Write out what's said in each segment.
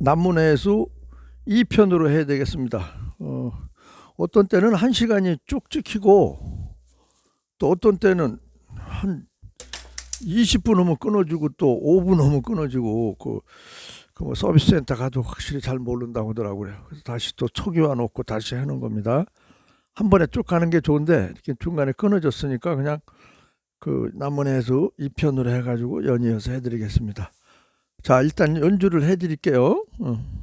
남문해수 2편으로 해야 되겠습니다. 어, 어떤 때는 1시간이 쭉 찍히고 또 어떤 때는 한 20분 하면 끊어지고 또 5분 하면 끊어지고 그, 그 뭐 서비스 센터 가도 확실히 잘 모른다고 하더라고요. 그래서 다시 또 초기화 놓고 다시 해놓은 겁니다. 한 번에 쭉 가는 게 좋은데 이렇게 중간에 끊어졌으니까 그냥 그 남문해수 2편으로 해가지고 연이어서 해드리겠습니다. 자 일단 연주를 해드릴게요. 어.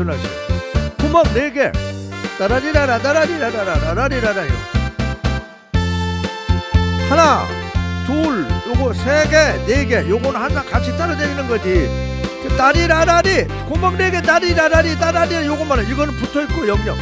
레미솔라시 레미솔라시 구멍 4개. 따라리라라 따라리라라 따라리라라요. 하나 둘 요거 세 개 네 개. 요거는 항상 같이 따라다니는 거지. 그 따리라라리. 구멍 4개 따리라라리 따라리 요거만은 이거는 붙어 있고 영영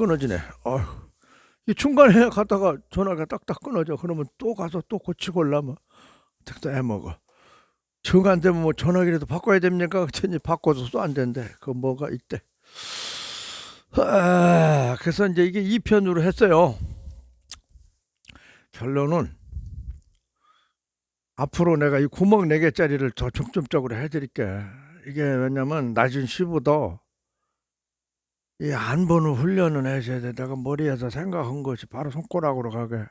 끊어지네. 어휴. 이 중간에 갔다가 전화가 딱딱 끊어져. 그러면 또 가서 또 고치고 올라면 어떻게 해먹어. 정안 되면 뭐 전화기라도 바꿔야 됩니까? 그랬더니 바꿔줘도 안 된대. 그 뭐가 있대. 아, 그래서 이제 이게 2편으로 했어요. 결론은 앞으로 내가 이 구멍 4개짜리를 더 중점적으로 해드릴게. 이게 왜냐면 낮은 시보다 이 안 보는 훈련은 해줘야 돼. 내가 머리에서 생각한 것이 바로 손가락으로 가게.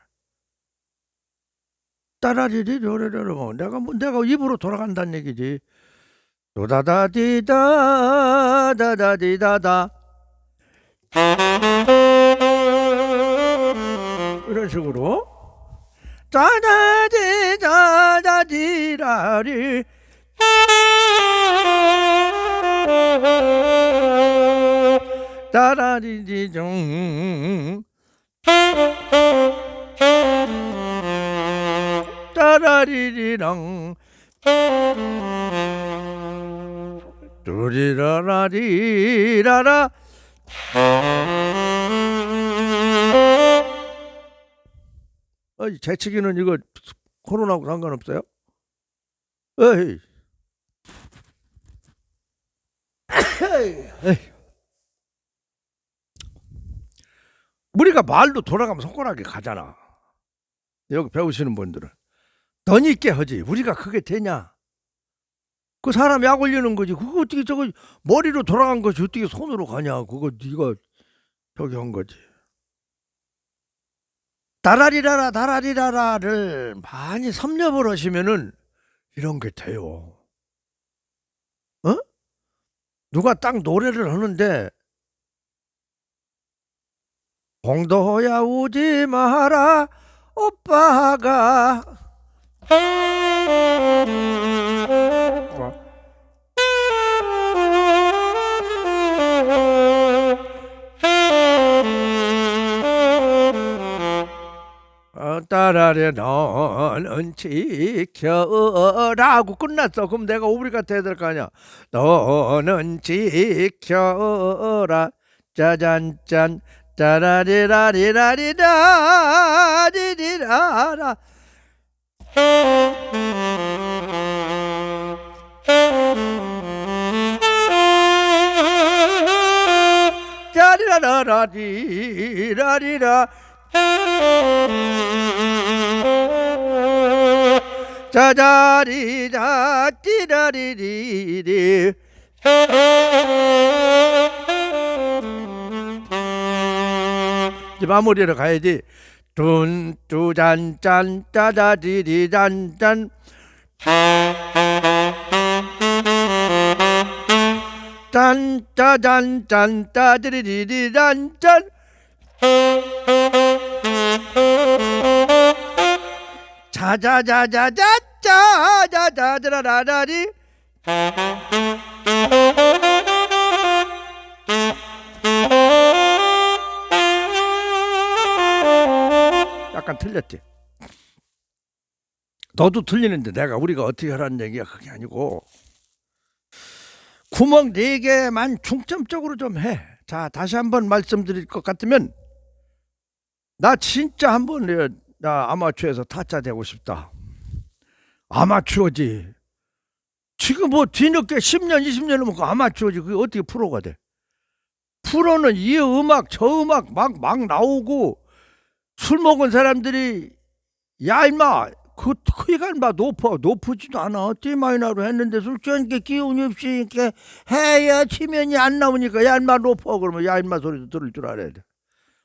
따라리리 려려려 뭐 내가 뭐 내가 입으로 돌아간다는 얘기지. 도다다디다 다다디다다 이런 식으로 다다디다다디라리 따라리리종 따라리리랑 뚜리라라리라라 어이 재치기는 이거 코로나하고 상관없어요? 에이, 에이. 우리가 말로 돌아가면 손가락에 가잖아. 여기 배우시는 분들은 너니 있게 하지. 우리가 그게 되냐? 그 사람 약 올리는 거지. 그거 어떻게 저거 머리로 돌아간 것이 어떻게 손으로 가냐? 그거 네가 저기 한 거지. 다라리라라 다라리라라를 많이 섭렵을 하시면은 이런 게 돼요. 어? 누가 딱 노래를 하는데 홍도야 오지 마라 오빠가. 어, 따라래 너는 지켜라고 끝났어. 그럼 내가 오브리가 돼야 될 거 아니야? 너는 지켜라. 짜잔짠 따라리라리라리라 리리라라. 짜리라라리라리라. 자자리자 띠라리리리 이제 마무리로 가야지 둔뚜잔짠 짜자리리잔짠 짠 짜잔 짠 따디리리리란짠 자자자자자자자자라라리 약간 틀렸지. 너도 틀리는데 내가 우리가 어떻게 하라는 얘기야 그게 아니고 구멍 네 개만 중점적으로 좀 해. 자 다시 한번 말씀드릴 것 같으면 나 진짜 한번 내- 나 아마추어에서 타짜 되고 싶다. 아마추어지. 지금 뭐 뒤늦게 10년 20년 넘고 아마추어지 그게 어떻게 프로가 돼? 프로는 이 음악 저 음악 막 막 나오고 술 먹은 사람들이 야 임마 그 크기가 임마 높아 높지도 않아. D마이너로 했는데 술 취하니까 기운이 없으니까 해야 치면이 안 나오니까 야 임마 높아. 그러면 야 임마 소리도 들을 줄 알아야 돼.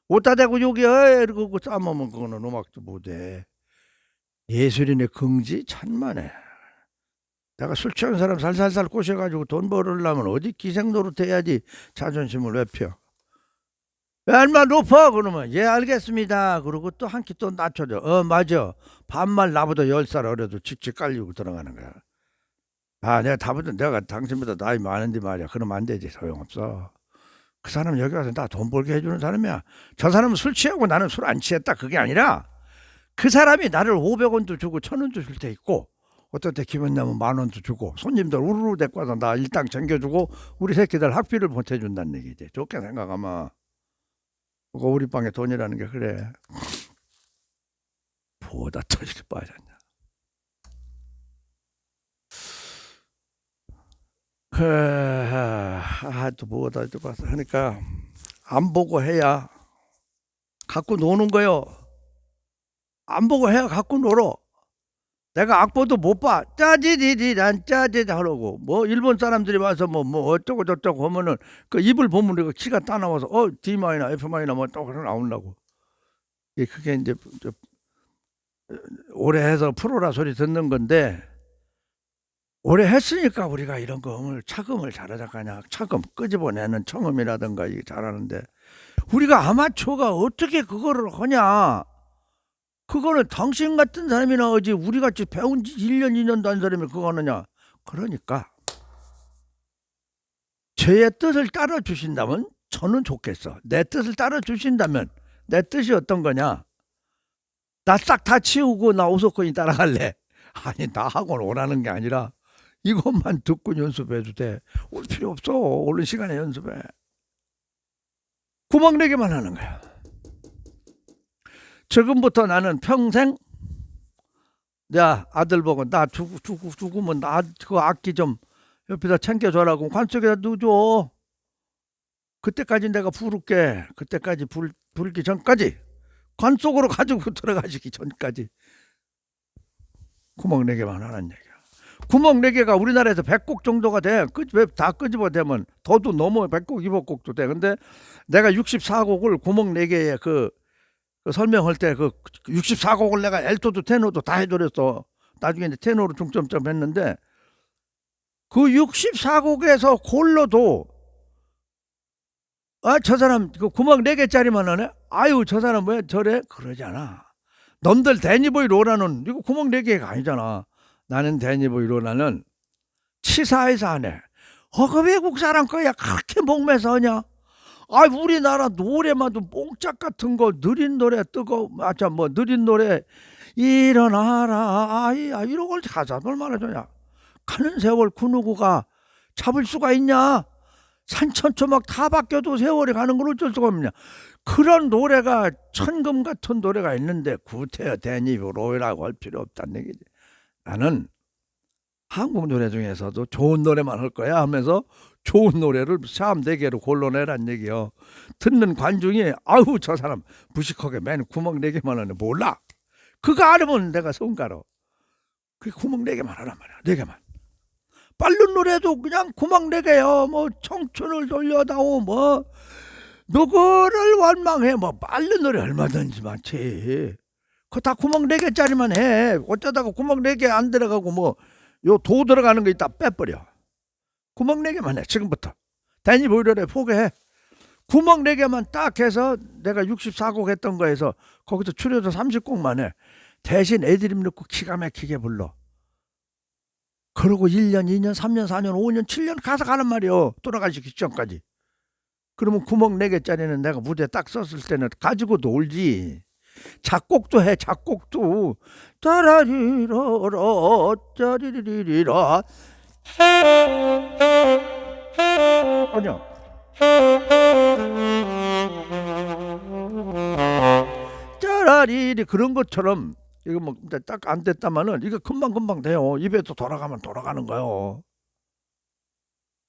옷다 대고 여기 어 이러고 싸먹으면 그거는 음악도 못해. 예술인의 긍지 천만해 내가 술 취한 사람 살살살 꼬셔가지고 돈 벌으려면 어디 기생 노릇 해야지 자존심을 높여 야, 얼마 높아 그러면. 예 알겠습니다. 그러고 또 한 키 또 낮춰줘. 어 맞아. 반말 나보다 열 살 어려도 직직 깔리고 들어가는 거야. 아 내가 다보다 내가 당신보다 나이 많은데 말이야. 그러면 안 되지 소용없어. 그 사람 여기 와서 나 돈 벌게 해주는 사람이야. 저 사람은 술 취하고 나는 술 안 취했다. 그게 아니라 그 사람이 나를 500원도 주고 1000원도 줄 때 있고 어떨 때 기분 나면 만 원도 주고 손님들 우르르 데리고 와서 나 일당 챙겨주고 우리 새끼들 학비를 보태준다는 얘기지. 좋게 생각하면 우리 방에 돈이라는 게 그래. 보다 터지게 빠졌냐. 아또 뭐다 또 가서 하니까 안 보고 해야 갖고 노는 거요. 안 보고 해야 갖고 놀어. 내가 악보도 못 봐. 짜지디디란 짜지디 하라고. 뭐 일본 사람들이 와서 뭐 뭐 어쩌고 저쩌고 하면은 그 입을 보면 우리가 키가 따 나와서 어 D 마이너 F 마이너 뭐또 나오려고. 이 그게 이제 저, 오래 해서 프로라 소리 듣는 건데 오래 했으니까 우리가 이런 거 음을 차금을 잘하자 가냐 차금 끄집어내는 청음이라든가 이게 잘하는데 우리가 아마추어가 어떻게 그거를 하냐 그거는 당신 같은 사람이나 하지 우리 같이 배운 지 1년 2년도 한 사람이 그거 하느냐? 그러니까 제 뜻을 따라 주신다면 저는 좋겠어. 내 뜻을 따라 주신다면 내 뜻이 어떤 거냐? 나 싹 다 치우고 나 오석권이 따라갈래. 아니 나하고는 오라는 게 아니라 이것만 듣고 연습해도 돼 올 필요 없어. 얼른 시간에 연습해. 구멍 내기만 하는 거야 지금부터 나는 평생 내 아들 보고 나 죽, 죽, 죽으면 나 그 악기 좀 옆에다 챙겨줘라고 관속에다 넣어줘 그때까지 내가 부를게. 그때까지 불, 부르기 전까지 관 속으로 가지고 들어가시기 전까지 구멍 네 개만 하는 얘기야. 구멍 네 개가 우리나라에서 100곡 정도가 돼. 그왜다 끄집어 대면 더도 넘어 100곡 200곡도 돼. 근데 내가 64곡을 구멍 네 개에 그, 그 설명할 때 그 64곡을 내가 엘토도 테노도 다 해드렸어. 나중에 이제 테노로 중점점 했는데 그 64곡에서 골로도 아 저 사람 그 구멍 네 개짜리만 하네. 아유 저 사람 왜 저래? 그러잖아. 넘들 데니보이 로라는 이거 구멍 네 개가 아니잖아. 나는 데니보이 로라는 치사해서 하네. 어그 외국 사람 거야 그렇게 목매서 하냐? 아 우리나라 노래만도 뽕짝 같은 거 느린 노래 뜨거 아참 뭐 느린 노래 일어나라 아이야 이런 걸 가사를 말해줘야 가는 세월 그 누구가 잡을 수가 있냐? 산천초막 다 바뀌어도 세월이 가는 걸 어쩔 수가 없냐? 그런 노래가 천금 같은 노래가 있는데 구태여 대니로이라고 할 필요 없다는 얘기지. 나는 한국 노래 중에서도 좋은 노래만 할 거야 하면서 좋은 노래를 참네 개로 골라내란 얘기요. 듣는 관중이 아우 저 사람 무식하게 맨 구멍 네 개만 하네 몰라. 그거 알으면 내가 손가락. 그 구멍 네 개만 하란 말이야. 네 개만. 빠른 노래도 그냥 구멍 네 개요. 뭐 청춘을 돌려다오 뭐 누구를 원망해 뭐 빠른 노래 얼마든지 많지. 그거 다 구멍 네 개짜리만 해. 어쩌다가 구멍 네개안 들어가고 뭐 요 도 들어가는 거 있다 빼버려. 구멍 네 개만 해 지금부터. 보이려래 포기해. 구멍 네 개만 딱 해서 내가 64곡 했던 거에서 거기서 추려서 30곡만 해. 대신 애드립 넣고 기가 막히게 불러. 그러고 1년, 2년, 3년, 4년, 5년, 7년 가서 가는 말이요. 돌아가시기 직전까지. 그러면 구멍 4개짜리는 내가 무대 딱 썼을 때는 가지고 놀지. 작곡도 해, 작곡도. 따라리러러, 짜리리리라. 아니야. 짜라리리 그런 것처럼 이거 뭐 딱 안 됐다마는 이거 금방 금방 돼요. 입에서 돌아가면 돌아가는 거요.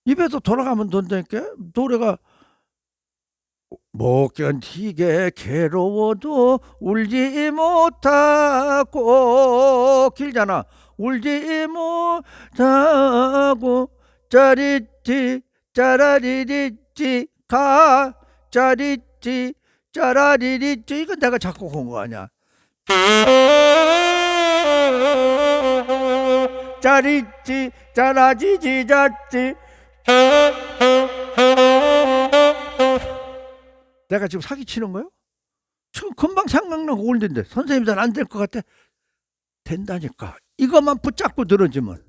입에서 돌아가면 된다니까 노래가 못 견디게 괴로워도 울지 못하고 길잖아. 울지 못하고 짜리찌 짜라리리찌 가 짜리찌 짜라리리찌 이건 내가 작곡한 거 아니야. 짜리찌 짜라지지 자찌 내가 지금 사기 치는 거요? 지금 금방 생각나고 올린데 선생님들 안될 것 같아. 된다니까 이것만 붙잡고 들어주면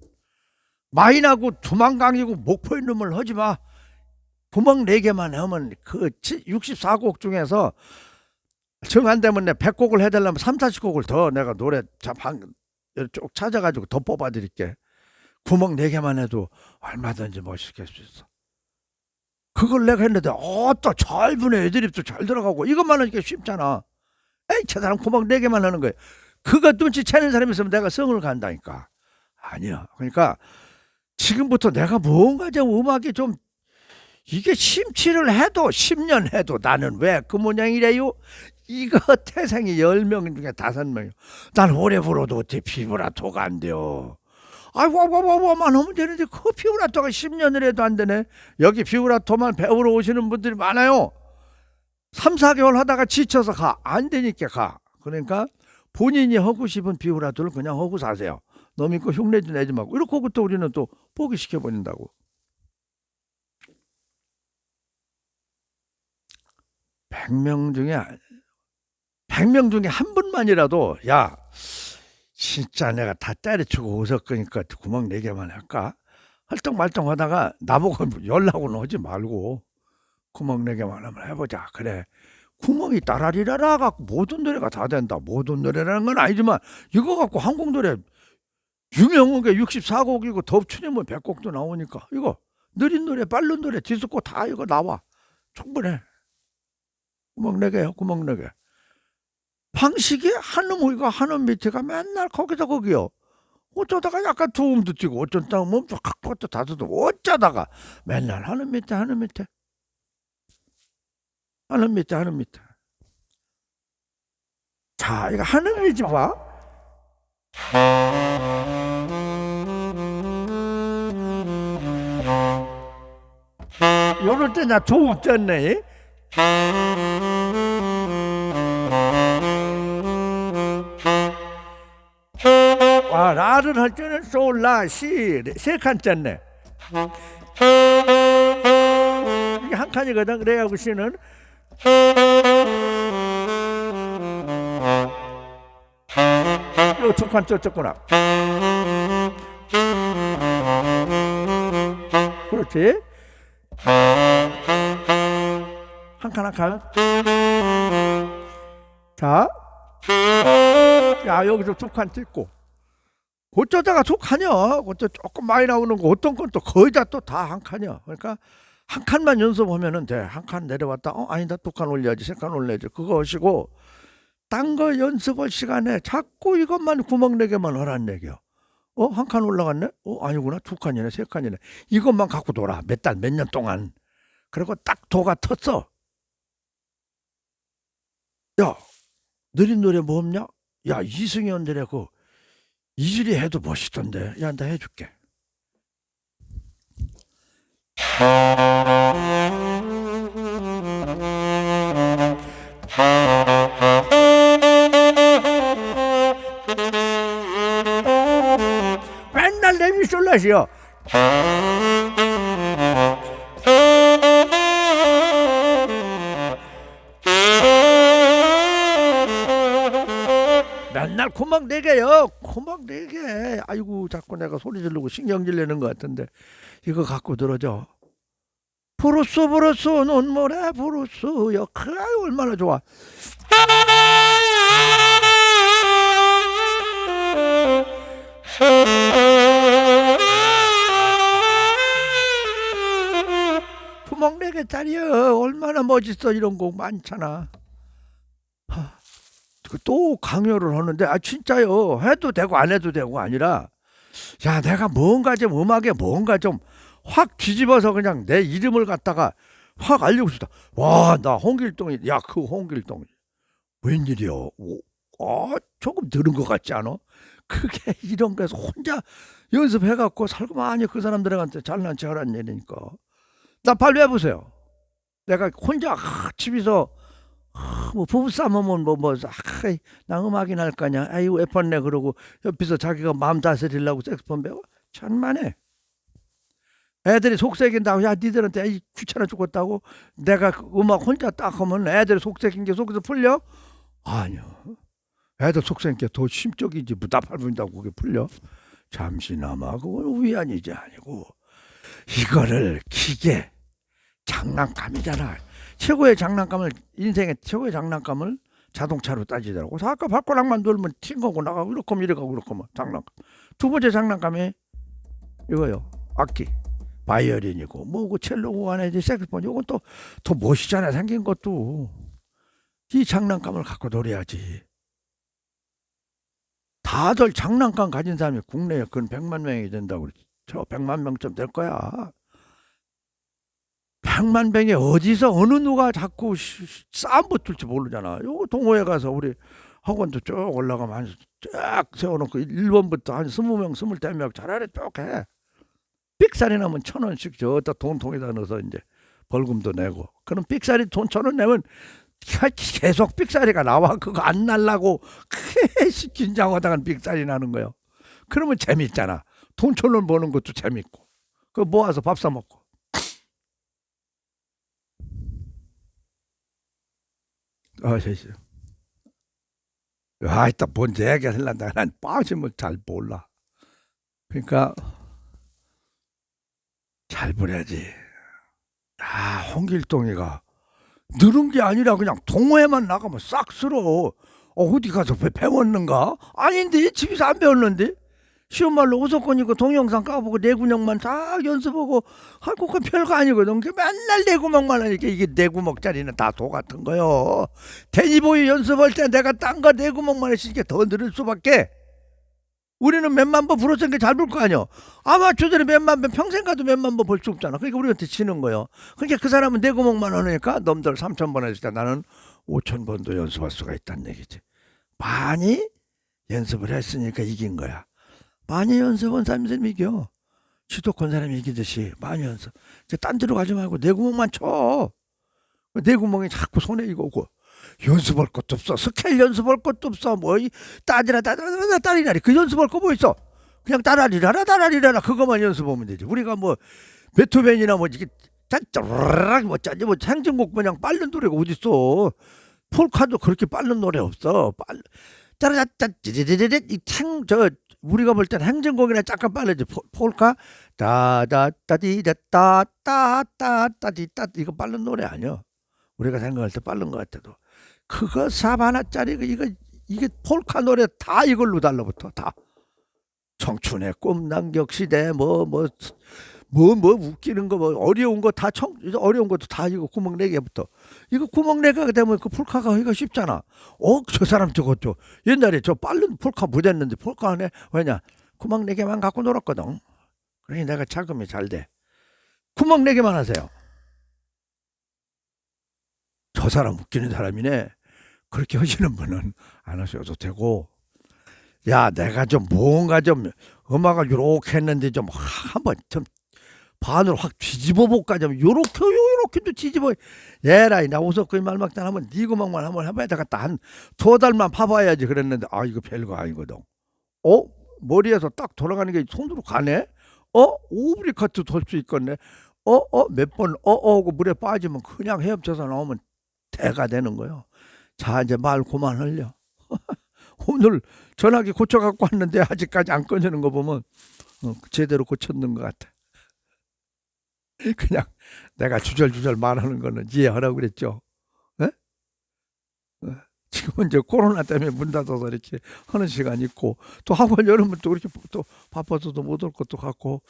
마이나고 두만강이고 목포인 놈을 하지 마. 구멍 네 개만 하면 그 64곡 중에서 정안 되면 내 100곡을 해달라면 3, 40곡을 더 내가 노래 쭉 찾아가지고 더 뽑아드릴게. 구멍 네 개만 해도 얼마든지 멋있게 할 수 있어. 그걸 내가 했는데 어또 짧은 애드립도 잘 들어가고. 이것만 하니까 쉽잖아. 에이 저 사람 구멍 네 개만 하는 거야 그거 눈치 채는 사람이 있으면 내가 성을 간다니까 아니야 그러니까 지금부터 내가 뭔가 좀 음악이 좀 이게 심취를 해도 10년 해도 나는 왜 그 모양이래요? 이거 태생이 10명 중에 5명이요. 난 오래 불어도 어떻게 피브라토가 안 돼요. 아이고, 와와와와만 하면 되는데 그 피브라토가 10년을 해도 안 되네. 여기 피브라토만 배우러 오시는 분들이 많아요. 3, 4개월 하다가 지쳐서 가. 안 되니까 가. 그러니까 본인이 하고 싶은 피브라토를 그냥 하고 사세요. 너 믿고 흉내도 내지 말고. 이렇게 하고 우리는 또 포기시켜 버린다고. 100명 중에 100명 중에 한 분만이라도 야 진짜 내가 다 때려치고 웃을 거니까 구멍 네 개만 할까? 헐떡말떡 하다가 나보고 연락은 하지 말고 구멍 네 개만 한번 해보자. 그래. 구멍이 따라리라라 갖고 모든 노래가 다 된다. 모든 노래라는 건 아니지만 이거 갖고 한국 노래 유명한 게 64곡이고 덮치면 100곡도 나오니까 이거 느린 노래, 빠른 노래, 디스코 다 이거 나와. 충분해. 구멍 네 개요. 구멍 네 개. 방식이 한놈 우이가 한놈 밑에가 맨날 거기다 거기요. 어쩌다가 약간 도움도 뛰고 어쩌다가 몸좀 각박도 다져도 어쩌다가 맨날 하는 밑에 하는 밑에 하늘 밑에 하늘 밑에. 자, 이거 하늘이지 봐. 요럴 때 나 조우 쪘네. 와, 라를 할 때는 솔라 시세칸 쪘네. 이게 한 칸이거든. 그래가고 시는 요두칸 쪘었구나. 그렇지. 한 칸 한 칸. 자, 야 여기서 두칸 찍고. 어쩌다가 두 칸이야. 어쩌 조금 많이 나오는 거 어떤 건 또 거의 다 또 다 한 칸이야. 그러니까 한 칸만 연습하면은 돼. 한 칸 내려왔다. 어 아니다 두 칸 올려야지. 세 칸 올려야지. 그거 하시고 딴 거 연습할 시간에 자꾸 이것만 구멍 내게만 하란 얘기야. 어 한 칸 올라갔네. 어 아니구나 두 칸이네 세 칸이네. 이것만 갖고 놀아 몇 달 몇 년 동안. 그리고 딱 도가 텄어. 야 느린 노래 뭐 없냐? 야 이승현 노래 그 이슬이 해도 멋있던데. 야 나 해줄게. 맨날 레미솔라시요. 맨날 고막 네 개요. 고막 네 개. 아이고 자꾸 내가 소리 지르고 신경질 내는 것 같은데 이거 갖고 들어줘. 브루스 브루스 눈물에 브루스요. 그 얼마나 좋아. 구멍 네 개짜리요. 얼마나 멋있어 이런 곡 많잖아. 하, 그또 강요를 하는데 아 진짜요. 해도 되고 안 해도 되고 아니라 야 내가 뭔가 좀 음악에 뭔가 좀 확 뒤집어서 그냥 내 이름을 갖다가 확 알리고 싶다. 와 나 홍길동이 야 그 홍길동 웬일이요? 오, 아 조금 들은 것 같지 않아? 그게 이런 거에서 혼자 연습해갖고 살고 많이 그 사람들한테 잘난 척하란 얘기니까 나 빨리 해보세요. 내가 혼자 아, 집에서 아, 뭐 부부싸움 하면 뭐뭐 아, 나 음악이나 할 거냐 아이고 애펀네 그러고 옆에서 자기가 마음 다스리려고 색스폰 배워 천만에 애들이 속색인다고 야 니들한테 에이, 귀찮아 죽겠다고 내가 그 음악 혼자 딱 하면 애들이 속색인 게 속에서 풀려 아니요 애들 속색인 게 더 심적이지 무답할 분다고 그게 풀려 잠시나마 그건 위안이지 아니고 이거를 기계 장난감이잖아 최고의 장난감을 인생의 최고의 장난감을 자동차로 따지더라고. 아까 발가락만 돌면 튄 거고 나가고 이렇게 하면 이래 가고 이렇게 하면 장난감. 두 번째 장난감이 이거요. 악기. 바이올린이고 뭐고 첼로고 안에 이제 색스폰 이건 또 더 멋있잖아 생긴 것도 이 장난감을 갖고 놀아야지. 다들 장난감 가진 사람이 국내에 근 100만 명이 된다고 그러지. 저 100만 명쯤 될 거야. 백만 병에 어디서 어느 누가 자꾸 싸움 붙을지 모르잖아. 요거 동호회 가서 우리 학원도 쭉 올라가면 한쫙 세워놓고 1번부터 한 20명, 20명 차라리 쭉 해. 삑살이 나면 천 원씩 저다 돈통에다 넣어서 이제 벌금도 내고. 그럼 삑살이 돈천 원 내면 계속 삑살이가 나와. 그거 안 날라고 계속 긴장하다가 삑살이 나는 거예요. 그러면 재밌잖아. 돈 천 원 버는 것도 재밌고. 그 모아서 밥 사 먹고. 아, 됐어. 아, 이따 뭔 얘기 하려다 난 빠지면 잘 몰라. 그러니까 잘 보내야지. 아, 홍길동이가 늘은 게 아니라 그냥 동호회만 나가면 싹 쓸어. 어, 어디 가서 배- 배웠는가? 아닌데 집에서 안 배웠는데 쉬운 말로 오석권이고 동영상 까보고 내구멍만 다 연습하고 하고 그 별거 아니거든. 그 맨날 내구멍만 하니까 이게 내구멍짜리는 다 도 같은 거요. 테니보이 연습할 때 내가 딴 거 내구멍만 했으니까 더 늘을 수밖에. 우리는 몇만 번 불었으니까 잘불거 아니야. 아마추어들이 몇만 번 평생 가도 몇만 번 볼 수 없잖아. 그러니까 우리한테 지는 거예요. 그러니까 그 사람은 내 구멍만 하니까 놈들 3천 번 했을 때 나는 5천 번도 연습할 수가 있다는 얘기지. 많이 연습을 했으니까 이긴 거야. 많이 연습한 사람이 이겨. 지독한 사람이 이기듯이 많이 연습. 이제 딴 데로 가지 말고 내 구멍만 쳐. 내 구멍이 자꾸 손에 이거 오고 연습할 것도 없어. 스케일 연습할 것도 없어. 뭐이 따지라 따지라 따리라리 그 연습할 거 뭐 있어? 그냥 따라리라라 따라리라라 그것만 연습하면 되지. 우리가 뭐 베토벤이나 뭐 이게 짠짜라락 뭐 짜지 뭐 행진곡 그냥 빠른 노래가 어디 있어? 폴카도 그렇게 빠른 노래 없어. 빨 짜라짜짜 찌리리리 이창저 우리가 볼 땐 행진곡이나 잠깐 포- 폴카 따다따디다따 따따따디따 이거 빠른 노래 아니야. 우리가 생각할 때 빠른 것 같아도. 그거 사바나짜리 그 이거 이게 폴카 노래 다 이걸로 달라붙어 다. 청춘의 꿈 남격 시대 뭐뭐 뭐 뭐 웃기는 거 뭐 어려운 거 다 청 어려운 것도 다 이거 구멍 네 개부터. 이거 구멍 네 개가 되면 그 폴카가 하기가 쉽잖아. 어 저 사람 저거 저 옛날에 저 빠른 폴카 못했는데 폴카 안에 왜냐? 구멍 네 개만 갖고 놀았거든. 그러니 내가 자금이 잘 돼. 구멍 네 개만 하세요 저 사람 웃기는 사람이네. 그렇게 하시는 분은 안 하셔도 되고, 야, 내가 좀 뭔가 좀 음악을 요렇게 했는데 좀 한번 좀 반으로 확 뒤집어 볼까? 좀 요렇게 요렇게도 뒤집어. 얘라이 나 웃었고 이 말막단 하면 네 구멍만 한번 해봐야 되겠다. 한 두 달만 파봐야지 그랬는데 아 이거 별거 아니거든. 어? 머리에서 딱 돌아가는 게 손으로 가네? 어? 오브리 카트 돌 수 있겠네? 어어? 몇 번 어어? 하고 물에 빠지면 그냥 헤엄쳐서 나오면 대가 되는 거예요. 자 이제 말 그만 흘려. 오늘 전화기 고쳐 갖고 왔는데 아직까지 안 꺼지는 거 보면 어, 제대로 고쳤는 것 같아. 그냥 내가 주절주절 말하는 거는 이해하라고 그랬죠. 예? 어, 지금은 이제 코로나 때문에 문 닫아서 이렇게 하는 시간 있고 또 학원 여름은 또 그렇게 또 바빠서도 못 올 것도 같고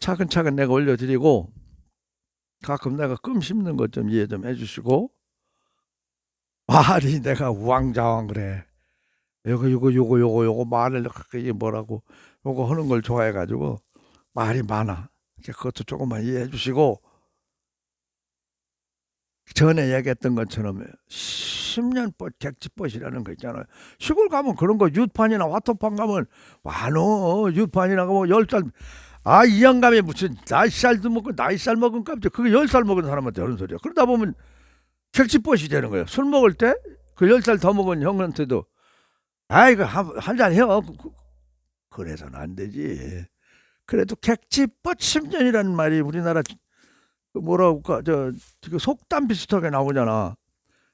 차근차근 내가 올려드리고 가끔 내가 끔 씹는 것 좀 이해 좀 해주시고 말이 내가 우왕좌왕 그래. 요거 요거 요거 요거 요거 말을 이게 뭐라고 요거 하는 걸 좋아해 가지고 말이 많아. 그것도 조금만 이해해 주시고 전에 얘기했던 것처럼 10년법 객지법이라는 거 있잖아요. 시골 가면 그런 거 유판이나 와토판 가면 많어. 유판이나 가면 열 살. 아, 이 영감이 무슨 나이 살도 먹고 나이 살 먹은 깜짝 그게 열살 먹은 사람한테 하는 소리야. 그러다 보면 객지법이 되는 거예요. 술 먹을 때 그 열 살 더 먹은 형한테도 아이고 한잔 해요. 그- 그- 그래서는 안 되지. 그래도 객지법 10년이라는 말이 우리나라 그 뭐라고 저, 그 속담 비슷하게 나오잖아.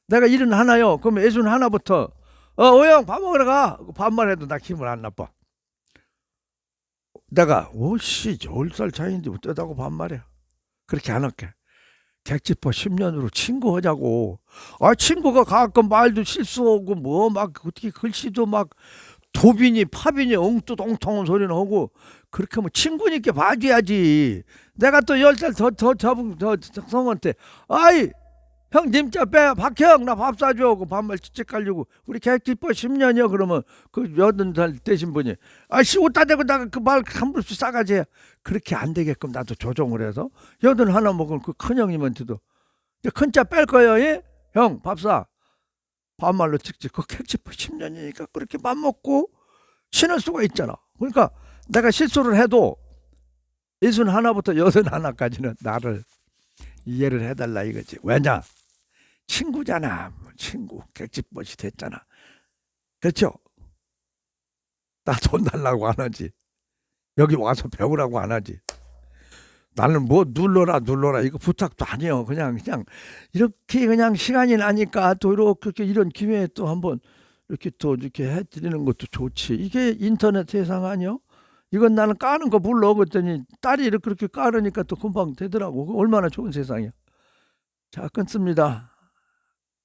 내가 일은 하나요. 그럼 애순 하나부터 어 오영 밥 먹으러 가. 밥만 해도 나 기분 안 나빠. 내가 오씨 열살 차이인데 어쩌다고 반말이야. 그렇게 안 할게. 객지법 10년으로 친구하자고. 아 친구가 가끔 말도 실수하고 뭐 막 어떻게 글씨도 막 도빈이 파빈이 엉뚱엉뚱한 소리는 하고 그렇게 하면 친구니까 봐줘야지. 내가 또 열 살 더 더 잡은 더 성한테 아이 형 님자 빼. 박형 나 밥 사줘 그 반말 찌찌 깔리고. 우리 객지법 10년이요 그러면. 그 여든 살 되신 분이. 아씨 옷다 대고 나가. 그말한 불씩 싸가지 해. 그렇게 안 되게끔 나도 조정을 해서. 여든 하나 먹은 그 큰 형님한테도. 큰자 뺄 거예요 예? 형밥 사. 반말로 찍찍. 그 객지법 10년이니까 그렇게 밥 먹고 쉬는 수가 있잖아. 그러니까 내가 실수를 해도 예순 하나부터 여든 하나까지는 나를 이해를 해달라 이거지. 왜냐 친구잖아. 뭐 친구 객지벗이 됐잖아. 그렇죠? 나 돈 달라고 안 하지. 여기 와서 배우라고 안 하지. 나는 뭐 눌러라 눌러라. 이거 부탁도 아니요. 그냥 그냥 이렇게 그냥 시간이 나니까 또 이렇게 이런 기회에 또 한번 이렇게 또 이렇게 해드리는 것도 좋지. 이게 인터넷 세상 아니요? 이건 나는 까는 거 몰라 그랬더니 딸이 이렇게 까르니까 또 금방 되더라고. 얼마나 좋은 세상이야. 자 끊습니다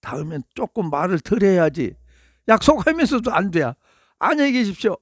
다음엔 조금 말을 덜 해야지. 약속하면서도 안 돼야 안녕히 계십시오